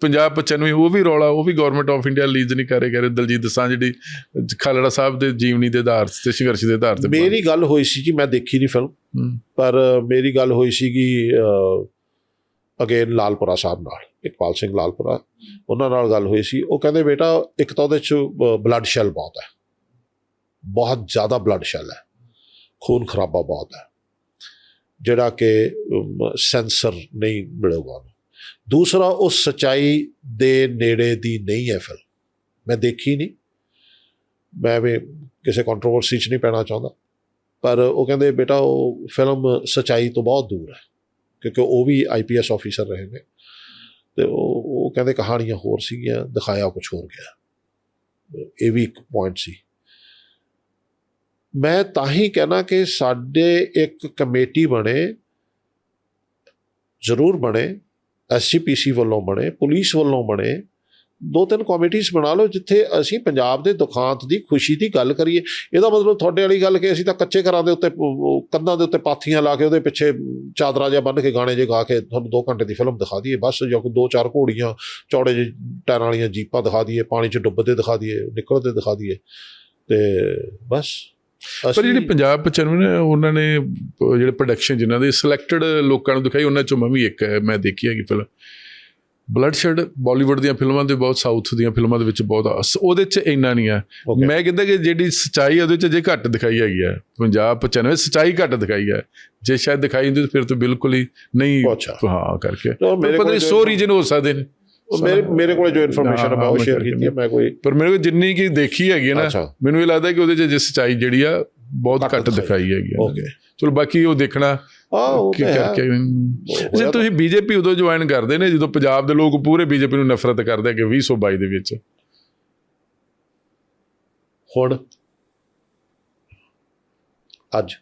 ਪੰਜਾਬ 95 ਉਹ ਵੀ ਰੌਲਾ ਉਹ ਵੀ ਗਵਰਨਮੈਂਟ ਆਫ ਇੰਡੀਆ ਲੀਜ਼ ਨਹੀਂ ਕਰੇ ਕਰੇ ਦਲਜੀਤ ਦਸਾਂ ਜਿਹੜੀ ਖਾਲੜਾ ਸਾਹਿਬ ਦੇ ਜੀਵਨੀ ਦੇ ਆਧਾਰ ਤੇ ਸੰਘਰਸ਼ ਦੇ ਆਧਾਰ ਤੇ ਮੇਰੀ ਗੱਲ ਹੋਈ ਸੀ ਜੀ ਮੈਂ ਦੇਖੀ ਨਹੀਂ ਫਿਲਮ ਪਰ ਮੇਰੀ ਗੱਲ ਹੋਈ ਸੀਗੀ ਅਗੇਨ ਲਾਲਪੁਰਾ ਸਾਹਿਬ ਨਾਲ ਇਕਬਾਲ ਸਿੰਘ ਲਾਲਪੁਰਾ ਉਹਨਾਂ ਨਾਲ ਗੱਲ ਹੋਈ ਸੀ। ਉਹ ਕਹਿੰਦੇ ਬੇਟਾ ਇੱਕ ਤਾਂ ਉਹਦੇ ਚ ਬਲੱਡ ਸ਼ੈਲ ਬਹੁਤ ਹੈ। ਬਹੁਤ ਜ਼ਿਆਦਾ ਬਲੱਡ ਸ਼ੈਲ ਹੈ। ਖੂਨ ਖਰਾਬਾ ਬਹੁਤ ਹੈ। ਜਿਹੜਾ ਕਿ ਸੈਂਸਰ ਨਹੀਂ ਮਿਲੇਗਾ ਉਹਨੂੰ। ਦੂਸਰਾ, ਉਹ ਸਚਾਈ ਦੇ ਨੇੜੇ ਦੀ ਨਹੀਂ ਹੈ ਫਿਲਮ। ਮੈਂ ਦੇਖੀ ਨਹੀਂ। ਮੈਂ ਵੀ ਕਿਸੇ ਕੰਟਰੋਵਰਸੀ 'ਚ ਨਹੀਂ ਪੈਣਾ ਚਾਹੁੰਦਾ। ਪਰ ਉਹ ਕਹਿੰਦੇ, ਬੇਟਾ, ਉਹ ਫਿਲਮ ਸਚਾਈ ਤੋਂ ਬਹੁਤ ਦੂਰ ਹੈ। ਕਿਉਂਕਿ ਉਹ ਵੀ ਆਈਪੀਐਸ ਆਫੀਸਰ ਰਹੇ ਨੇ। ਤੇ ਉਹ ਉਹ ਕਹਿੰਦੇ ਕਹਾਣੀਆਂ ਹੋਰ ਸੀਗੀਆਂ, ਦਿਖਾਇਆ ਕੁਝ ਹੋਰ ਗਿਆ। ਇਹ ਵੀ ਇੱਕ ਪੁਆਇੰਟ ਸੀ। ਮੈਂ ਤਾਂ ਹੀ ਕਹਿਣਾ ਕਿ ਸਾਡੇ ਇੱਕ ਕਮੇਟੀ ਬਣੇ, ਜ਼ਰੂਰ ਬਣੇ ਐਸਜੀਪੀਸੀ ਵੱਲੋਂ ਬਣੇ, ਪੁਲਿਸ ਵੱਲੋਂ ਬਣੇ ਦੋ ਤਿੰਨ ਕਮੇਟੀਆਂ ਬਣਾ ਲਓ ਜਿੱਥੇ ਅਸੀਂ ਪੰਜਾਬ ਦੇ ਦੁਖਾਂਤ ਦੀ, ਖੁਸ਼ੀ ਦੀ ਗੱਲ ਕਰੀਏ। ਇਹਦਾ ਮਤਲਬ ਤੁਹਾਡੇ ਵਾਲੀ ਗੱਲ ਕਿ ਅਸੀਂ ਤਾਂ ਕੱਚੇ ਘਰਾਂ ਦੇ ਉੱਤੇ ਕੰਧਾਂ ਦੇ ਉੱਤੇ ਪਾਥੀਆਂ ਲਾ ਕੇ ਉਹਦੇ ਪਿੱਛੇ ਚਾਦਰਾ ਜਿਹਾ ਬੰਨ੍ਹ ਕੇ ਗਾਣੇ ਜੇ ਗਾ ਕੇ ਤੁਹਾਨੂੰ 2 ਘੰਟੇ ਦੀ ਫਿਲਮ ਦਿਖਾ ਦਈਏ, ਬਸ ਜਾਂ ਕੋਈ ਦੋ ਚਾਰ ਘੋੜੀਆਂ, ਚੌੜੇ ਜਿਹੇ ਟਾਇਰਾਂ ਵਾਲੀਆਂ ਜੀਪਾਂ ਦਿਖਾ ਦਈਏ, ਪਾਣੀ 'ਚ ਡੁੱਬਦੇ ਦਿਖਾ ਦਈਏ, ਨਿਕਲਦੇ ਦਿਖਾ ਦਈਏ ਤੇ ਬਸ। ਪਰ ਜਿਹੜੀ ਪੰਜਾਬ 95 ਨੇ ਉਹਨਾਂ ਨੇ ਜਿਹੜੇ ਪ੍ਰੋਡਕਸ਼ਨ ਜਿਨ੍ਹਾਂ ਦੇ ਸਿਲੈਕਟਡ ਲੋਕਾਂ ਨੂੰ ਦਿਖਾਈ ਉਹਨਾਂ ਚੋਂ ਮੈਂ ਵੀ ਇੱਕ ਹੈ ਮੈਂ ਦੇਖੀ ਹੈਗੀ ਫਿਲਮ ਬਲੱਡ ਸ਼ੈਡ ਬਾਲੀਵੁੱਡ ਦੀਆਂ ਫਿਲਮਾਂ ਦੇ ਬਹੁਤ ਸਾਊਥ ਦੀਆਂ ਫਿਲਮਾਂ ਦੇ ਵਿੱਚ ਬਹੁਤ ਉਹਦੇ 'ਚ ਇੰਨਾ ਨਹੀਂ ਆ. ਮੈਂ ਕਹਿੰਦਾ ਕਿ ਜਿਹੜੀ ਸਚਾਈ ਉਹਦੇ 'ਚ ਜੇ ਘੱਟ ਦਿਖਾਈ ਹੈਗੀ ਆ। ਪੰਜਾਬ 95 ਸਚਾਈ ਘੱਟ ਦਿਖਾਈ ਹੈ ਜੇ ਸ਼ਾਇਦ ਦਿਖਾਈ ਹੁੰਦੀ ਫਿਰ ਤਾਂ ਬਿਲਕੁਲ ਹੀ ਨਹੀਂ। ਹਾਂ ਕਰਕੇ। ਪਤਾ ਨਹੀਂ ਕੋਲ ਸੋ ਰੀਜਨ ਹੋ ਸਕਦੇ ਨੇ। ਮੇਰੇ ਮੇਰੇ ਕੋਲ ਜੋ ਇਨਫੋਰਮੇਸ਼ਨ ਮੈਂ ਉਹ ਸ਼ੇਅਰ ਕੀਤੀ ਹੈ ਮੈਂ ਕੋਈ ਪਰ ਮੇਰੇ ਕੋਲ ਜਿੰਨੀ ਕੀ ਦੇਖੀ ਹੈਗੀ ਨਾ। ਮੈਨੂੰ ਇਹ ਲੱਗਦਾ ਕਿ ਉਹਦੇ 'ਚ ਜੇ ਸਚਾਈ ਜਿਹੜੀ ਆ ਬਹੁਤ ਘੱਟ ਦਿਖਾਈ। ਹੈਗੀ ਆ। ਓਕੇ ਚਲੋ ਬਾਕੀ ਉਹ ਦੇਖਣਾ ਆ ਉਹ ਕੀ। ਕਰਕੇ ਜੇ ਤੁਸੀਂ ਬੀਜੇਪੀ ਉਦੋਂ ਜੁਆਇਨ ਕਰਦੇ ਨੇ ਜਦੋਂ ਪੰਜਾਬ ਦੇ ਲੋਕ ਪੂਰੇ ਬੀਜੇਪੀ ਨੂੰ ਨਫ਼ਰਤ ਕਰਦੇ ਆ ਕਿ 2022 ਦੇ ਵਿੱਚ? ਹੁਣ। ਅੱਜ।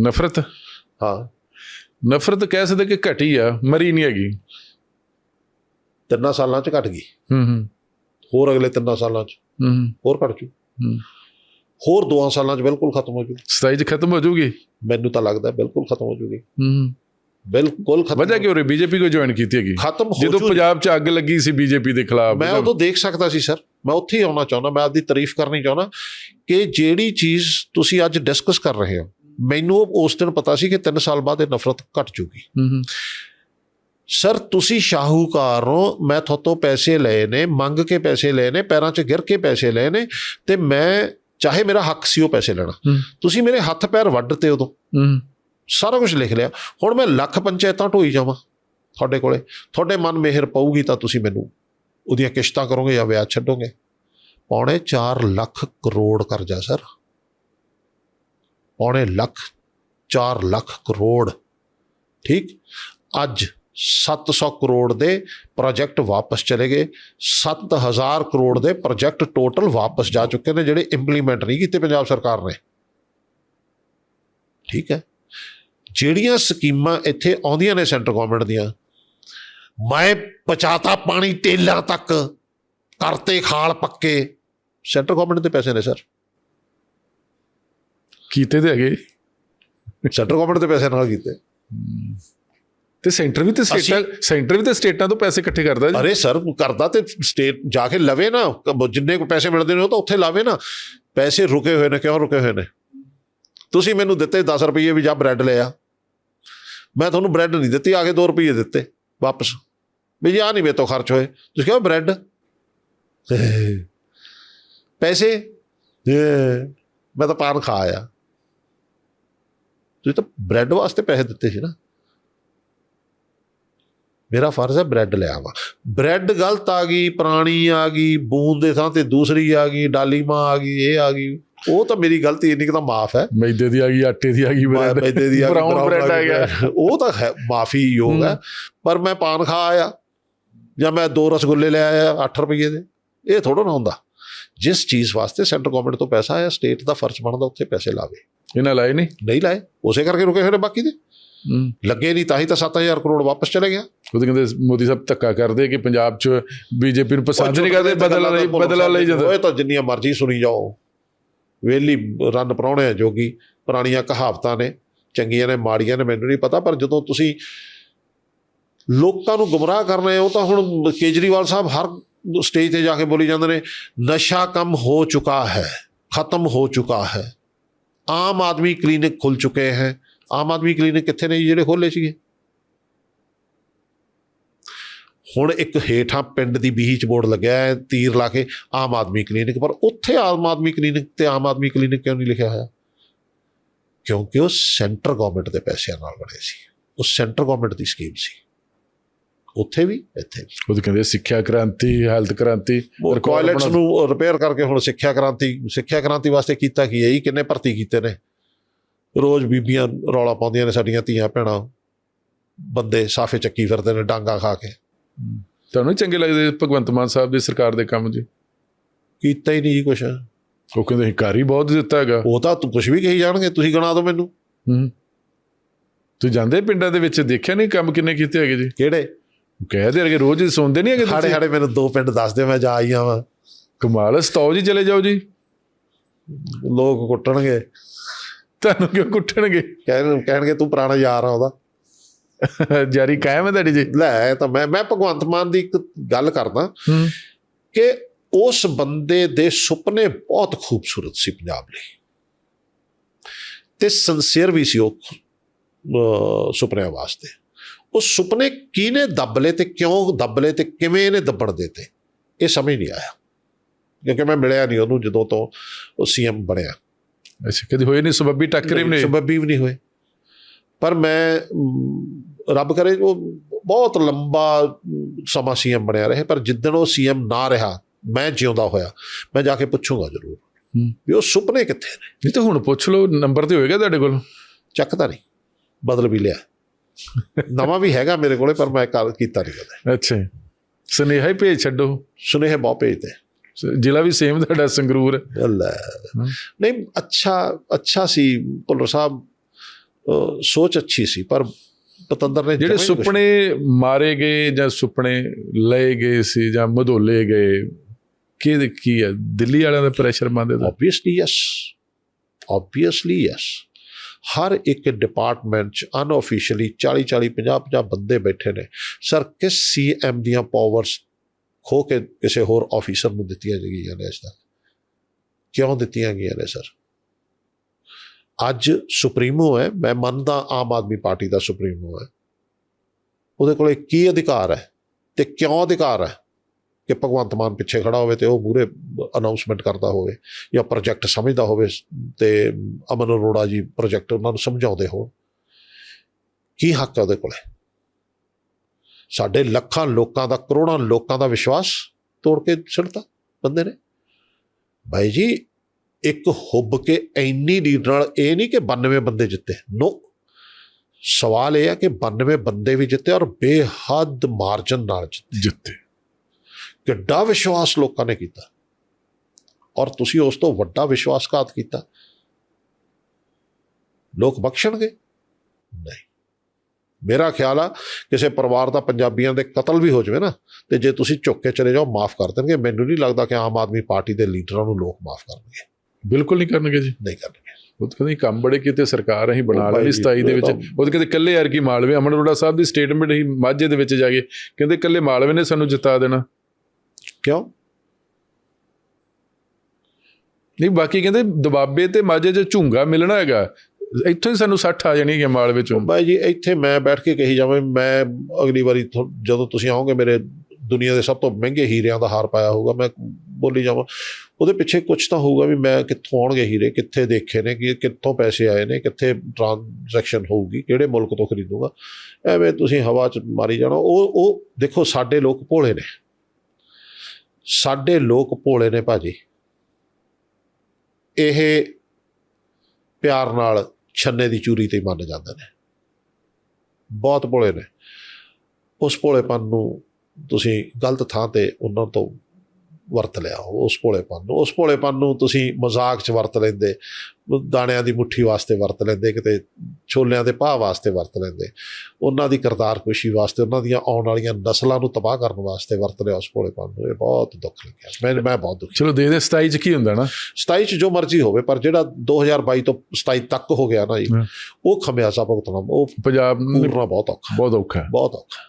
ਨਫ਼ਰਤ? ਹਾਂ। ਨਫ਼ਰਤ ਕਹਿ ਸਕਦੇ ਕਿ ਘਟੀ ਆ ਮਰੀ ਨਹੀਂ ਹੈਗੀ। ਤਿੰਨਾਂ ਸਾਲਾਂ ਚ ਘਟ ਗਈ। ਹੂੰ ਹੂੰ। ਹੋਰ ਅਗਲੇ ਤਿੰਨਾਂ ਸਾਲਾਂ ਚ। ਹੂੰ ਹੋਰ ਘਟ ਜੂ। ਹੂੰ। ਹੋਰ ਦੋਆਂ ਸਾਲਾਂ ਚ ਬਿਲਕੁਲ ਖਤਮ ਹੋ ਜੂ। 27 ਚ ਖਤਮ ਹੋ ਜਾਊਗੀ ਮੈਨੂੰ ਤਾਂ ਲੱਗਦਾ ਬਿਲਕੁਲ ਖਤਮ ਹੋ ਜੂਗੀ। ਹੂੰ ਬਿਲਕੁਲ ਖਤਮ ਵਜ੍ਹਾ ਕਿਉਂ ਰੇ ਬੀਜੇਪੀ ਕੋ ਜੁਆਇਨ ਕੀਤੀ ਹੈਗੀ? ਖਤਮ ਹੋ ਜਦੋਂ ਪੰਜਾਬ 'ਚ ਅੱਗ ਲੱਗੀ ਸੀ ਬੀਜੇਪੀ ਦੇ ਖਿਲਾਫ ਮੈਂ ਉਦੋਂ ਦੇਖ ਸਕਦਾ ਸੀ ਸਰ। ਮੈਂ ਉੱਥੇ ਹੀ ਆਉਣਾ ਚਾਹੁੰਦਾ ਮੈਂ ਆਪਦੀ ਤਾਰੀਫ ਕਰਨੀ ਚਾਹੁੰਦਾ ਕਿ ਜਿਹੜੀ ਚੀਜ਼ ਤੁਸੀਂ ਅੱਜ ਡਿਸਕਸ ਕਰ ਰਹੇ ਹੋ ਮੈਨੂੰ ਉਸ ਦਿਨ ਪਤਾ ਸੀ ਕਿ 3 ਸਾਲ ਬਾਅਦ ਇਹ ਨਫ਼ਰਤ ਘਟ ਜੂਗੀ। ਹੂੰ ਹੂੰ। ਸਰ ਤੁਸੀਂ ਸ਼ਾਹੂਕਾਰ ਹੋ ਮੈਂ ਤੁਹਾਤੋਂ ਪੈਸੇ ਲਏ ਨੇ ਮੰਗ ਕੇ ਪੈਸੇ ਲਏ ਨੇ ਪੈਰਾਂ 'ਚ ਗਿਰ ਕੇ ਪੈਸੇ ਲਏ ਨੇ ਤੇ ਮੈਂ ਚਾਹੇ ਮੇਰਾ ਹੱਕ ਸੀ ਉਹ ਪੈਸੇ ਲੈਣਾ। ਤੁਸੀਂ ਮੇਰੇ ਹੱਥ ਪੈਰ ਵੱਢਤੇ ਉਦੋਂ। ਹੂੰ। ਸਾਰਾ ਕੁਝ ਲਿਖ ਲਿਆ। ਹੁਣ ਮੈਂ ਲੱਖ ਪੰਚਾਇਤਾਂ ਢੋਈ ਜਾਵਾਂ ਤੁਹਾਡੇ ਕੋਲੇ। ਤੁਹਾਡੇ ਮਨ ਮਿਹਰ ਪਊਗੀ ਤਾਂ ਤੁਸੀਂ ਮੈਨੂੰ ਉਹਦੀਆਂ ਕਿਸ਼ਤਾਂ ਕਰੋਗੇ ਜਾਂ ਵਿਆਜ ਛੱਡੋਗੇ। ਪੌਣੇ 4 ਲੱਖ ਕਰੋੜ ਕਰਜ਼ਾ ਸਰ। ਪੌਣੇ ਲੱਖ 4 ਲੱਖ ਕਰੋੜ। ਠੀਕ? ਅੱਜ 700 ਕਰੋੜ ਦੇ ਪ੍ਰੋਜੈਕਟ ਵਾਪਸ ਚਲੇ ਗਏ 7000 ਕਰੋੜ ਦੇ ਪ੍ਰੋਜੈਕਟ ਟੋਟਲ ਵਾਪਸ ਜਾ ਚੁੱਕੇ ਨੇ ਜਿਹੜੇ ਇੰਪਲੀਮੈਂਟ ਨਹੀਂ ਕੀਤੇ ਪੰਜਾਬ ਸਰਕਾਰ ਨੇ। ਠੀਕ ਹੈ? ਜਿਹੜੀਆਂ ਸਕੀਮਾਂ ਇੱਥੇ ਆਉਂਦੀਆਂ ਨੇ ਸੈਂਟਰ ਗਵਰਨਮੈਂਟ ਦੀਆਂ ਮੈਂ ਪਚਾਤਾ ਪਾਣੀ ਟੇਲਾਂ ਤੱਕ ਕਰਤੇ ਖਾਲ ਪੱਕੇ। ਸੈਂਟਰ ਗਵਰਨਮੈਂਟ ਦੇ ਪੈਸੇ ਨੇ ਸਰ। ਕੀਤੇ ਤੇ ਹੈਗੇ। ਸੈਂਟਰ ਗਵਰਨਮੈਂਟ ਦੇ ਪੈਸੇ ਨਾਲ ਕੀਤੇ। ਤੇ ਸੈਂਟਰ ਵੀ ਤੇ ਸਟੇਟਾਂ ਸੈਂਟਰ ਵੀ ਤੇ ਸਟੇਟਾਂ ਤੋਂ ਪੈਸੇ ਇਕੱਠੇ ਕਰਦਾ ਜੀ। ਅਰੇ ਸਰ ਕਰਦਾ ਤੇ ਸਟੇਟ ਜਾ ਕੇ ਲਵੇ ਨਾ। ਜਿੰਨੇ ਕੋ ਪੈਸੇ ਮਿਲਦੇ ਨੇ ਉਹ ਤਾਂ ਉੱਥੇ ਲਾਵੇ ਨਾ। ਪੈਸੇ ਰੁਕੇ ਹੋਏ ਨੇ ਕਿਉਂ ਰੁਕੇ ਹੋਏ ਨੇ? ਤੁਸੀਂ ਮੈਨੂੰ ਦਿੱਤੇ 10 ਰੁਪਏ ਵੀ ਜਾਂ ਬ੍ਰੈਡ ਲਿਆ। ਮੈਂ ਤੁਹਾਨੂੰ ਬ੍ਰੈਡ ਨਹੀਂ ਦਿੱਤੀ ਆ ਕੇ 2 ਰੁਪਏ ਦਿੱਤੇ ਵਾਪਸ। ਵੀ ਜੀ ਆ ਨਹੀਂ ਮੇਰੇ ਤੋਂ ਖਰਚ ਹੋਏ। ਤੁਸੀਂ ਕਿਹਾ ਬ੍ਰੈਡ? ਪੈਸੇ? ਇਹ, ਮੈਂ ਤਾਂ ਪਾਨ ਖਾ ਆਇਆ। ਤੁਸੀਂ ਤਾਂ ਬ੍ਰੈਡ ਵਾਸਤੇ ਪੈਸੇ ਦਿੱਤੇ ਸੀ ਨਾ। ਮੇਰਾ ਫਰਜ਼ ਹੈ ਬ੍ਰੈਡ ਲਿਆਵਾ ਬ੍ਰੈਡ ਗਲਤ ਆ ਗਈ ਪੁਰਾਣੀ ਆ ਗਈ ਬੂੰਦ ਦੇ ਥਾਂ ਤੇ ਦੂਸਰੀ ਆ ਗਈ ਡਾਲੀ ਮਾਂ ਆ ਗਈ ਇਹ ਆ ਗਈ। ਉਹ ਤਾਂ ਮੇਰੀ ਗਲਤੀ ਇੰਨੀ ਕਿ ਤਾਂ ਮਾਫ ਹੈ। ਮੈਦੇ ਦੀ ਆ ਗਈ ਆਟੇ ਦੀ ਆ ਗਈ ਮੈਦੇ ਦੀ ਆ ਗਈ, bread ਆ ਗਿਆ। ਉਹ ਤਾਂ ਹੈ ਮਾਫੀ ਯੋਗ ਹੈ। ਪਰ ਮੈਂ ਪਾਨ ਖਾ ਆਇਆ। ਜਾਂ ਮੈਂ ਦੋ ਰਸਗੁੱਲੇ ਲੈ ਆਇਆ 8 ਰੁਪਏ ਦੇ। ਇਹ ਥੋੜਾ ਨਾ ਹੁੰਦਾ। ਜਿਸ ਚੀਜ਼ ਵਾਸਤੇ ਸੈਂਟਰ ਗਵਰਨਮੈਂਟ ਤੋਂ ਪੈਸਾ ਆਇਆ ਸਟੇਟ ਦਾ ਫਰਜ਼ ਬਣਦਾ ਉੱਥੇ ਪੈਸੇ ਲਾਵੇ। ਇਹਨਾਂ ਲਾਏ ਨਹੀਂ? ਨਹੀਂ ਲਾਏ। ਉਸੇ ਕਰਕੇ ਰੁਕੇ ਹੋਏ ਬਾਕੀ ਦੇ। ਲੱਗੇ ਨਹੀਂ ਤਾਂ ਹੀ ਤਾਂ 7000 ਕਰੋੜ ਵਾਪਸ ਚਲੇ ਗਿਆ। ਉਹਦੇ ਕਹਿੰਦੇ ਮੋਦੀ ਸਾਹਿਬ ਧੱਕਾ ਕਰਦੇ ਕਿ ਪੰਜਾਬ 'ਚ ਬੀਜੇਪੀ ਨੂੰ ਪਸੰਦ ਨਹੀਂ ਕਰਦੇ ਬਦਲਾ ਲਈ ਬਦਲਾ ਲਈ ਜਦੋਂ। ਉਹ ਤਾਂ ਜਿੰਨੀਆਂ ਮਰਜ਼ੀ ਸੁਣੀ ਜਾਓ। ਵੇਲੀ ਰੰਨ ਪਰਾਉਣੇ ਆ ਜੋਗੀ ਪੁਰਾਣੀਆਂ ਕਹਾਵਤਾਂ ਨੇ ਚੰਗੀਆਂ ਨੇ ਮਾੜੀਆਂ ਨੇ ਮੈਨੂੰ ਨਹੀਂ ਪਤਾ ਪਰ ਜਦੋਂ ਤੁਸੀਂ ਲੋਕਾਂ ਨੂੰ ਗੁੰਮਰਾਹ ਕਰ ਰਹੇ ਉਹ ਤਾਂ ਹੁਣ ਕੇਜਰੀਵਾਲ ਸਾਹਿਬ ਹਰ ਸਟੇਜ ਤੇ ਜਾ ਕੇ ਬੋਲੀ ਜਾਂਦੇ ਨੇ ਨਸ਼ਾ ਕਮ ਹੋ ਚੁੱਕਾ ਹੈ ਖਤਮ ਹੋ ਚੁੱਕਾ ਹੈ। ਆਮ ਆਦਮੀ ਕਲੀਨਿਕ ਖੁੱਲ ਚੁੱਕੇ ਹੈ। ਆਮ ਆਦਮੀ ਕਲੀਨਿਕ ਕਿੱਥੇ ਨੇ ਜਿਹੜੇ ਖੋਲੇ ਸੀਗੇ? ਹੁਣ ਇੱਕ ਹੇਠਾਂ ਪਿੰਡ ਦੀ ਬੀਹੀ ਚ ਬੋਰਡ ਲੱਗਿਆ ਹੈ ਤੀਰ ਲਾ ਕੇ ਆਮ ਆਦਮੀ ਕਲੀਨਿਕ ਪਰ ਉੱਥੇ ਆਮ ਆਦਮੀ ਕਲੀਨਿਕ ਤੇ ਆਮ ਆਦਮੀ ਕਲੀਨਿਕ ਕਿਉਂ ਨਹੀਂ ਲਿਖਿਆ ਹੋਇਆ? ਕਿਉਂਕਿ ਉਹ ਸੈਂਟਰ ਗਵਰਨਮੈਂਟ ਦੇ ਪੈਸਿਆਂ ਨਾਲ ਬਣੇ ਸੀ। ਉਹ ਸੈਂਟਰ ਗਵਰਨਮੈਂਟ ਦੀ ਸਕੀਮ ਸੀ। ਉੱਥੇ ਵੀ ਇੱਥੇ ਉਹ ਕਹਿੰਦੇ ਸਿੱਖਿਆ ਕ੍ਰਾਂਤੀ ਹੈਲਥ ਕ੍ਰਾਂਤੀ ਟਾਇਲਟਸ ਨੂੰ ਰਿਪੇਅਰ ਕਰਕੇ ਹੁਣ ਸਿੱਖਿਆ ਕ੍ਰਾਂਤੀ ਸਿੱਖਿਆ ਕ੍ਰਾਂਤੀ ਵਾਸਤੇ ਕੀਤਾ ਕੀ ਹੈ ਜੀ? ਕਿੰਨੇ ਭਰਤੀ ਕੀਤੇ ਨੇ? ਰੋਜ਼ ਬੀਬੀਆਂ ਰੌਲਾ ਪਾਉਂਦੀਆਂ ਨੇ ਸਾਡੀਆਂ ਧੀਆਂ ਭੈਣਾਂ। ਬੰਦੇ ਸਾਫੇ ਚੱਕੀ ਫਿਰਦੇ ਨੇ ਡਾਂਗਾ ਖਾ ਕੇ। ਤੁਹਾਨੂੰ ਚੰਗੇ ਲੱਗਦੇ ਭਗਵੰਤ ਮਾਨ ਸਾਹਿਬ ਦੀ ਸਰਕਾਰ ਦੇ ਕੰਮ ਜੀ? ਕੀਤਾ ਹੀ ਨਹੀਂ ਜੀ ਕੁਛ। ਉਹ ਕਹਿੰਦੇ ਅਸੀਂ ਕਰ ਹੀ ਬਹੁਤ ਦਿੱਤਾ ਹੈਗਾ। ਉਹ ਤਾਂ ਤੂੰ ਕੁਛ ਵੀ ਕਹੀ ਜਾਣਗੇ ਤੁਸੀਂ ਗਣਾ ਦਿਓ ਮੈਨੂੰ। ਹੂੰ। ਤੁਸੀਂ ਜਾਂਦੇ ਪਿੰਡਾਂ ਦੇ ਵਿੱਚ ਦੇਖਿਆ ਨਹੀਂ ਕੰਮ ਕਿੰਨੇ ਕੀਤੇ ਹੈਗੇ ਜੀ? ਕਿਹੜੇ? ਕਹਦੇ ਹੈਗੇ ਰੋਜ਼ ਹੀ ਸੁਣਦੇ ਨਹੀਂ ਹੈਗੇ ਹਾੜੇ ਤੁਸੀਂ? ਹਾੜੇ ਮੈਨੂੰ ਦੋ ਪਿੰਡ ਦੱਸ ਦਿਓ ਮੈਂ ਜਾ ਆਈਆਂ ਵਾਂ ਕਮਾਲ ਸਤਾਓ ਜੀ ਚਲੇ ਜਾਓ ਜੀ। ਲੋਕ ਕੁੱਟਣਗੇ। ਤੁਹਾਨੂੰ ਕਿਉਂ ਕੁੱਟਣਗੇ? ਕਹਿਣ ਕਹਿਣਗੇ ਤੂੰ ਪੁਰਾਣਾ ਯਾਰ ਆ ਉਹਦਾ। ਜਾਰੀ ਕਾਇਮ ਹੈ ਤੁਹਾਡੀ ਜੀ? ਲੈ ਤਾਂ ਮੈਂ ਮੈਂ ਭਗਵੰਤ ਮਾਨ ਦੀ ਇੱਕ ਗੱਲ ਕਰਦਾ ਕਿ ਉਸ ਬੰਦੇ ਦੇ ਸੁਪਨੇ ਬਹੁਤ ਖੂਬਸੂਰਤ ਸੀ ਪੰਜਾਬ ਲਈ। ਤੇ ਸਿੰਸੀਅਰ ਵੀ ਸੀ ਉਹ ਸੁਪਨਿਆਂ ਵਾਸਤੇ। ਉਹ ਸੁਪਨੇ ਕਿਹਨੇ ਦੱਬ ਲਏ ਤੇ ਕਿਉਂ ਦੱਬ ਲਏ ਤੇ ਕਿਵੇਂ ਇਹਨੇ ਦੱਬਣ ਦਿੱਤੇ? ਇਹ ਸਮਝ ਨਹੀਂ ਆਇਆ। ਕਿਉਂਕਿ ਮੈਂ ਮਿਲਿਆ ਨਹੀਂ ਉਹਨੂੰ ਜਦੋਂ ਤੋਂ ਉਹ ਸੀਐਮ ਬਣਿਆ। ਅੱਛਾ ਕਦੀ ਹੋਏ ਨਹੀਂ ਸਬੱਬੀ ਟੱਕਰੇ ਵੀ ਨਹੀਂ ਸਬੱਬੀ ਵੀ ਨਹੀਂ ਹੋਏ। ਪਰ ਮੈਂ ਰੱਬ ਕਰੇ ਉਹ ਬਹੁਤ ਲੰਬਾ ਸਮਾਂ ਸੀਐਮ ਬਣਿਆ ਰਹੇ ਪਰ ਜਿੱਦਣ ਉਹ ਸੀਐਮ ਨਾ ਰਿਹਾ ਮੈਂ ਜਿਉਂਦਾ ਹੋਇਆ ਮੈਂ ਜਾ ਕੇ ਪੁੱਛੂੰਗਾ ਜ਼ਰੂਰ। ਵੀ ਉਹ ਸੁਪਨੇ ਕਿੱਥੇ ਨੇ? ਨਹੀਂ ਤਾਂ ਹੁਣ ਪੁੱਛ ਲਓ ਨੰਬਰ ਤੇ ਹੋਏਗਾ ਤੁਹਾਡੇ ਕੋਲ? ਚੱਕਦਾ ਨਹੀਂ ਬਦਲ ਵੀ ਲਿਆ। ਨਵਾਂ ਵੀ ਹੈਗਾ ਮੇਰੇ ਕੋਲੇ ਪਰ ਮੈਂ ਕਰ ਕੀਤਾ ਨਹੀਂ ਕਦੇ। ਅੱਛਾ। ਸੁਨੇਹਾ ਹੀ ਭੇਜ ਛੱਡੋ। ਸੁਨੇਹੇ ਬਹੁਤ ਭੇਜਦੇ। ਜ਼ਿਲ੍ਹਾ ਵੀ ਸੇਮ ਤੁਹਾਡਾ ਸੰਗਰੂਰ ਹੈ। ਲੈ ਨਹੀਂ ਅੱਛਾ ਅੱਛਾ ਸੀ ਭੁੱਲਰ ਸਾਹਿਬ ਅਹ, ਸੋਚ ਅੱਛੀ ਸੀ ਪਰ ਪਤੰਦਰ ਨੇ ਜਿਹੜੇ ਜਮਾਂ ਹੀ ਕੁਛ- ਸੁਪਨੇ ਮਾਰੇ ਗਏ ਜਾਂ ਸੁਪਨੇ ਲਏ ਗਏ ਸੀ ਜਾਂ ਮਧੋਲੇ ਗਏ ਕੀ ਕੀ ਹੈ ਦਿੱਲੀ ਵਾਲਿਆਂ ਦਾ ਪ੍ਰੈਸ਼ਰ ਮੰਨਦੇ ਤਾਂ obviously yes. Obviously yes. ਹਰ ਇੱਕ ਡਿਪਾਰਟਮੈਂਟ ਚ ਅਨਆਫੀਸ਼ੀਅਲੀ 40 40 50 50 ਬੰਦੇ ਬੈਠੇ ਨੇ ਸਰ ਕਿਸ ਸੀਐਮ ਦੀਆਂ ਪਾਵਰਸ ਖੋ ਕੇ ਕਿਸੇ ਹੋਰ ਆਫੀਸਰ ਨੂੰ ਦਿੱਤੀਆਂ ਗਈਆਂ ਨੇ ਇਸ ਤੱਕ ਕਿਉਂ ਦਿੱਤੀਆਂ ਗਈਆਂ ਨੇ ਸਰ? ਅੱਜ ਸੁਪਰੀਮੋ ਹੈ, ਮੈਂ ਮੰਨਦਾ ਆਮ ਆਦਮੀ ਪਾਰਟੀ ਦਾ ਸੁਪਰੀਮੋ ਹੈ। ਉਹਦੇ ਕੋਲੇ ਕੀ ਅਧਿਕਾਰ ਹੈ ਤੇ ਕਿਉਂ ਅਧਿਕਾਰ ਹੈ ਕਿ ਭਗਵੰਤ ਮਾਨ ਪਿੱਛੇ ਖੜਾ ਹੋਵੇ ਤੇ ਉਹ ਪੂਰੇ ਅਨਾਉਂਸਮੈਂਟ ਕਰਦਾ ਹੋਵੇ ਜਾਂ ਪ੍ਰੋਜੈਕਟ ਸਮਝਦਾ ਹੋਵੇ ਤੇ ਅਮਨ ਅਰੋੜਾ ਜੀ ਪ੍ਰੋਜੈਕਟ ਉਹਨਾਂ ਨੂੰ ਸਮਝਾਉਂਦੇ ਹੋ ਕੀ ਹੱਕ ਹੈ ਉਹਦੇ ਕੋਲੇ? ਸਾਡੇ ਲੱਖਾਂ ਲੋਕਾਂ ਦਾ ਕਰੋੜਾਂ ਲੋਕਾਂ ਦਾ ਵਿਸ਼ਵਾਸ ਤੋੜ ਕੇ ਛੱਡਤਾ ਬੰਦੇ ਨੇ। ਭਾਈ ਜੀ ਇੱਕ ਹੁੱਬ ਕੇ ਇੰਨੀ ਲੀਡ ਨਾਲ ਇਹ ਨਹੀਂ ਕਿ 92 ਬੰਦੇ ਜਿੱਤੇ। ਨੋ। ਸਵਾਲ ਇਹ ਹੈ ਕਿ 92 ਬੰਦੇ ਵੀ ਜਿੱਤੇ ਔਰ ਬੇਹੱਦ ਮਾਰਜਨ ਨਾਲ ਜਿੱਤੇ। ਜਿੱਤੇ। ਕਿੱਡਾ ਵਿਸ਼ਵਾਸ ਲੋਕਾਂ ਨੇ ਕੀਤਾ। ਔਰ ਤੁਸੀਂ ਉਸ ਤੋਂ ਵੱਡਾ ਵਿਸ਼ਵਾਸਘਾਤ ਕੀਤਾ। ਲੋਕ ਬਖਸ਼ਣਗੇ? ਨਹੀਂ। ਮੇਰਾ ਖਿਆਲ ਆ ਕਿਸੇ ਪਰਿਵਾਰ ਦਾ ਪੰਜਾਬੀਆਂ ਦੇ ਕਤਲ ਵੀ ਹੋ ਜਾਵੇ ਨਾ ਤੇ ਜੇ ਤੁਸੀਂ ਝੁੱਕ ਕੇ ਚਲੇ ਜਾਓ ਮਾਫ ਕਰ ਦੇਣਗੇ। ਮੈਨੂੰ ਨਹੀਂ ਲੱਗਦਾ ਕਿ ਆਮ ਆਦਮੀ ਪਾਰਟੀ ਦੇ ਲੀਡਰਾਂ ਨੂੰ ਲੋਕ ਮਾਫ ਕਰਨਗੇ। ਬਿਲਕੁਲ ਨਹੀਂ ਕਰਨਗੇ ਜੀ। ਨਹੀਂ ਕਰਨਗੇ। ਉਹ ਕਹਿੰਦੇ ਕੰਮ ਬੜੇ ਕੀਤੇ ਸਰਕਾਰ ਅਸੀਂ ਬਣਾ ਲਈ ਜੀ, 27 ਦੇ ਵਿੱਚ। ਉਹ ਕਹਿੰਦੇ ਕੱਲੇ ਯਾਰ ਕੀ ਮਾਲਵੇ ਅਮਨ ਅਰੋੜਾ ਸਾਹਿਬ ਦੀ ਸਟੇਟਮੈਂਟ ਹੀ ਮਾਝੇ ਦੇ ਵਿੱਚ ਜਾ ਕੇ ਕਹਿੰਦੇ ਕੱਲੇ ਮਾਲਵੇ ਨੇ ਸਾਨੂੰ ਜਿਤਾ ਦੇਣਾ। ਕਿਉਂ? ਨਹੀਂ ਬਾਕੀ ਕਹਿੰਦੇ ਦਬਾਬੇ ਤੇ ਮਾਝੇ 'ਚ ਝੁੰਗਾ ਮਿਲਣਾ ਹੈਗਾ। ਇੱਥੋਂ ਹੀ ਸਾਨੂੰ 60 ਆ ਜਾਣੀ ਹੈ ਮਾਲਵੇ ਚੋਂ ਬਾਈ ਜੀ, ਇੱਥੇ ਮੈਂ ਬੈਠ ਕੇ ਕਹੀ ਜਾਵਾਂ ਮੈਂ ਅਗਲੀ ਵਾਰੀ ਥੋ- ਜਦੋਂ ਤੁਸੀਂ ਆਓਗੇ ਮੇਰੇ ਦੁਨੀਆ ਦੇ ਸਭ ਤੋਂ ਮਹਿੰਗੇ ਹੀਰਿਆਂ ਦਾ ਹਾਰ ਪਾਇਆ ਹੋਊਗਾ, ਮੈਂ ਬੋਲੀ ਜਾਵਾਂ। ਉਹਦੇ ਪਿੱਛੇ ਕੁਝ ਤਾਂ ਹੋਊਗਾ ਵੀ ਮੈਂ ਕਿੱਥੋਂ ਆਉਣਗੇ ਹੀਰੇ, ਕਿੱਥੇ ਦੇਖੇ ਨੇ, ਕਿ ਕਿੱਥੋਂ ਪੈਸੇ ਆਏ ਨੇ, ਕਿੱਥੇ ਟ੍ਰਾਂਜੈਕਸ਼ਨ ਹੋਊਗੀ, ਕਿਹੜੇ ਮੁਲਕ ਤੋਂ ਖਰੀਦੂਗਾ। ਐਵੇਂ ਤੁਸੀਂ ਹਵਾ 'ਚ ਮਾਰੀ ਜਾਣਾ। ਉਹ ਉਹ ਦੇਖੋ, ਸਾਡੇ ਲੋਕ ਭੋਲੇ ਨੇ। ਸਾਡੇ ਲੋਕ ਭੋਲੇ ਨੇ ਭਾਜੀ। ਇਹ ਪਿਆਰ ਨਾਲ ਛੰਨੇ ਦੀ ਚੂਰੀ ਤੇ ਮੰਨ ਜਾਂਦੇ ਨੇ। ਬਹੁਤ ਭੋਲੇ ਨੇ। ਉਸ ਭੋਲੇਪਨ ਨੂੰ ਤੁਸੀਂ ਗਲਤ ਥਾਂ ਤੇ ਉਹਨਾਂ ਤੋਂ ਵਰਤ ਲਿਆ ਉਸ ਭੋਲੇਪਨ ਨੂੰ। ਉਸ ਭੋਲੇਪਨ ਨੂੰ ਤੁਸੀਂ ਮਜ਼ਾਕ 'ਚ ਵਰਤ ਲੈਂਦੇ ਦਾਣਿਆਂ ਦੀ ਮੁੱਠੀ ਵਾਸਤੇ ਵਰਤ ਲੈਂਦੇ ਕਿਤੇ ਛੋਲਿਆਂ ਦੇ ਭਾਅ ਵਾਸਤੇ ਵਰਤ ਲੈਂਦੇ। ਉਹਨਾਂ ਦੀ ਕਰਤਾਰ ਖੁਸ਼ੀ ਵਾਸਤੇ ਉਹਨਾਂ ਦੀਆਂ ਆਉਣ ਵਾਲੀਆਂ ਨਸਲਾਂ ਨੂੰ ਤਬਾਹ ਕਰਨ ਵਾਸਤੇ ਵਰਤ ਲਿਆ ਉਸ ਭੋਲੇਪਨ ਨੂੰ। ਇਹ ਬਹੁਤ ਦੁੱਖ ਲੱਗਿਆ। ਮੈਂ ਮੈਂ ਬਹੁਤ ਦੁਖੀ ਚਲੋ ਦੇ ਦੇ 27 'ਚ ਕੀ ਹੁੰਦਾ ਨਾ? 27 ਚ ਜੋ ਮਰਜ਼ੀ ਹੋਵੇ ਪਰ ਜਿਹੜਾ 2022 ਤੋਂ 27 ਤੱਕ ਹੋ ਗਿਆ ਨਾ ਜੀ। ਉਹ ਖਮਿਆਜ਼ਾ ਭੁਗਤਣਾ ਉਹ ਪੰਜਾਬ ਨੂੰ ਬਹੁਤ ਔਖਾ। ਬਹੁਤ ਔਖਾ। ਬਹੁਤ ਔਖਾ।